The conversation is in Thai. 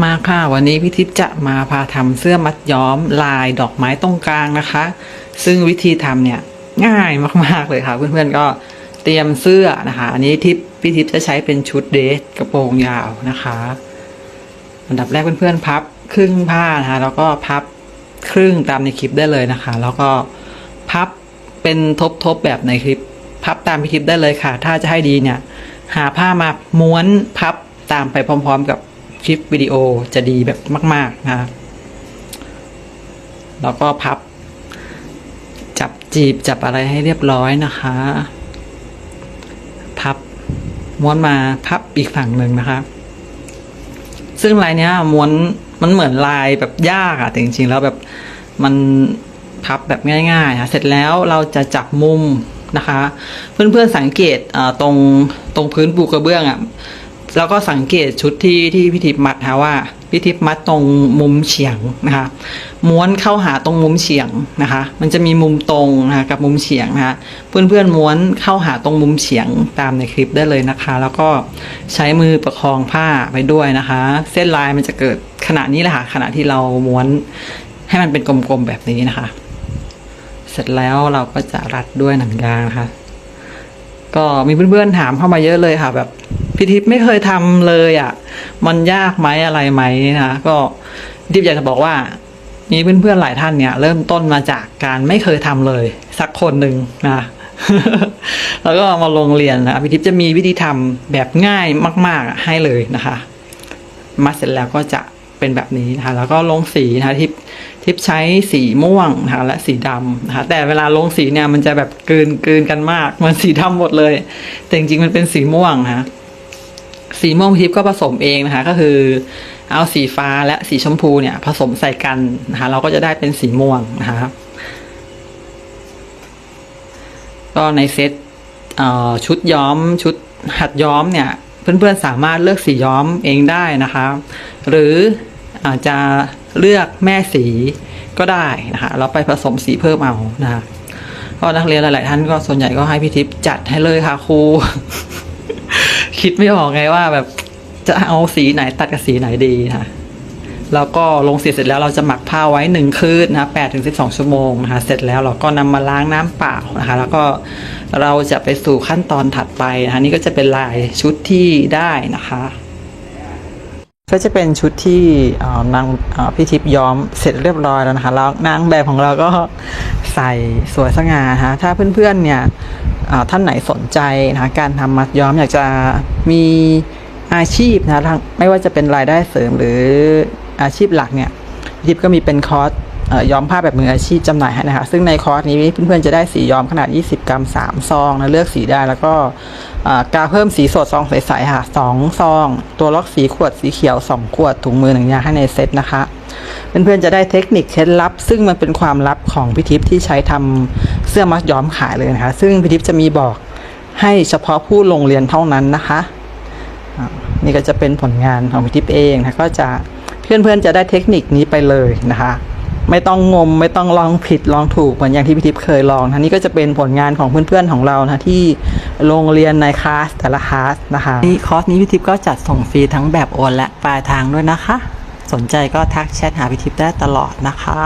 มาค่ะวันนี้พี่ทิพย์จะมาพาทำเสื้อมัดย้อมลายดอกไม้ตรงกลางนะคะ ซึ่งวิธีทำเนี่ยง่ายมากๆเลยค่ะเพื่อนๆก็เตรียมเสื้อนะคะ อันนี้ทิพย์พี่ทิพย์จะใช้เป็นชุดเดรสกระโปรงยาวนะคะอันดับแรกเพื่อนๆพับครึ่งผ้านะคะแล้วก็พับครึ่งตามในคลิปได้เลยนะคะ แล้วก็พับเป็นทบๆแบบในคลิป พับตามในคลิปได้เลยค่ะ ถ้าจะให้ดีเนี่ย หาผ้ามาม้วนพับตามไปพร้อม ๆ กับ คลิปวิดีโอจะดีแบบมาก ๆ นะคะแล้วก็พับ จับจีบจับอะไรให้เรียบร้อยนะคะ พับม้วนมาพับอีกฝั่งหนึ่งนะคะ ซึ่งลายเนี้ยม้วนมันเหมือนลายแบบยากอะแต่จริงๆแล้วแบบมันพับแบบง่ายๆนะเสร็จแล้วเราจะจับมุมนะคะ เพื่อนๆสังเกตตรงตรงพื้นปูกระเบื้องอะ แล้วก็สังเกตชุดที่ที่พิทิพมัดนะคะว่าพิทิพมัดตรงมุมเฉียงนะคะม้วนเข้าหาตรงมุมเฉียงนะคะ มันจะมีมุมตรงนะคะกับมุมเฉียงนะคะเพื่อนๆม้วนเข้าหาตรงมุมเฉียงตามในคลิปได้เลยนะคะ แล้วก็ใช้มือประคองผ้าไปด้วยนะคะ เส้นลายมันจะเกิดขณะนี้แหละค่ะขณะที่เราม้วนให้มันเป็นกลมๆแบบนี้นะคะ เสร็จแล้วเราก็จะรัดด้วยหนังยางนะคะ ก็มีเพื่อนๆถามเข้ามาเยอะเลยค่ะแบบ พี่ทิพย์ไม่เคยทำเลยอะ มันยากไหมอะไรไหมนะก็ทิพย์อยากจะบอกว่ามีเพื่อนๆหลายท่านเนี่ย เริ่มต้นมาจากการไม่เคยทำเลย สักคนหนึ่งนะแล้วก็มาลงเรียนนะพี่ทิพย์จะมีวิธีทำแบบง่ายมาก ๆ ให้เลยนะคะมาเสร็จแล้วก็จะเป็นแบบนี้นะคะแล้วก็ลงสีนะคะทิปทิปใช้สีม่วงนะคะและสีดำนะคะแต่เวลาลงสีเนี่ยมันจะแบบกลืนกลืนกันมาก มันสีดำหมดเลย แต่จริงๆมันเป็นสีม่วงนะะ สีม่วงทิปก็ผสมเองนะคะก็คือเอาสีฟ้าและสีชมพูเนี่ย ผสมใส่กันนะคะเราก็จะได้เป็นสีม่วงนะคะก็ในเซตเชุดย้อมชุดหัดย้อมเนี่ย เพื่อนๆสามารถเลือกสีย้อมเองได้นะคะ หรืออาจจะเลือกแม่สีก็ได้นะคะแล้วไปผสมสีเพิ่มเอานะคะก็นักเรียนหลาย ๆ ท่านก็ส่วนใหญ่ก็ให้พี่ทิพย์จัดให้เลยค่ะครู คิดไม่ออกไงว่าแบบจะเอาสีไหนตัดกับสีไหนดีนะคะแล้วก็ลงสีเสร็จแล้วเราจะหมักผ้าไว้หนึ่งคืนนะแปดถึงสิบสองชั่วโมงนะคะเสร็จแล้วเราก็นำมาล้างน้ำเปล่านะคะ แล้วก็เราจะไปสู่ขั้นตอนถัดไปนะคะนี่ก็จะเป็นลายชุดที่ได้นะคะ ก็จะเป็นชุดที่นางพี่ทิพย์ย้อมเสร็จเรียบร้อยแล้วนะคะแล้วนางแบบของเราก็ใส่สวยสง่าฮะถ้าเพื่อนๆเนี่ยท่านไหนสนใจนะะการทำมัดย้อมอยากจะมีอาชีพนะทั้งไม่ว่าจะเป็นรายได้เสริมหรืออาชีพหลักเนี่ยทิพย์ก็มีเป็นคอร์ส ย้อมผ้าแบบมืออาชีพจำหน่ายให้นะคะ ซึ่งในคอร์สนี้เพื่อนๆจะได้สีย้อมขนาด 20 กรัม 3 ซองนะเลือกสีได้แล้วก็กาเพิ่มสีสดซองใสๆค่ะ2ซอง ตัวล็อกสีขวดสีเขียว 2 ขวดถุงมือหนึ่งยางให้ในเซตนะคะเพื่อนๆจะได้เทคนิคเคล็ดลับ ซึ่งมันเป็นความลับของพิทิพย์ที่ใช้ทำเสื้อมัดย้อมขายเลยนะคะ ซึ่งพิทิพย์จะมีบอกให้เฉพาะผู้ลงเรียนเท่านั้นนะคะนี่ก็จะเป็นผลงานของพิทิพย์เองนะก็จะเพื่อนๆจะได้เทคนิคนี้ไปเลยนะคะ ไม่ต้องงม ไม่ต้องลองผิดลองถูก เหมือนอย่างที่พิทิพย์เคยลองนะนี่ก็จะเป็นผลงานของเพื่อนๆของเรานะที่โรงเรียนในคลาสแต่ละคลาสนะคะนี่คอร์สนี้พิทิพย์ก็จัดส่งฟรีทั้งแบบโอนและปลายทางด้วยนะคะ สนใจก็ทักแชทหาพิทิพย์ได้ตลอดนะคะ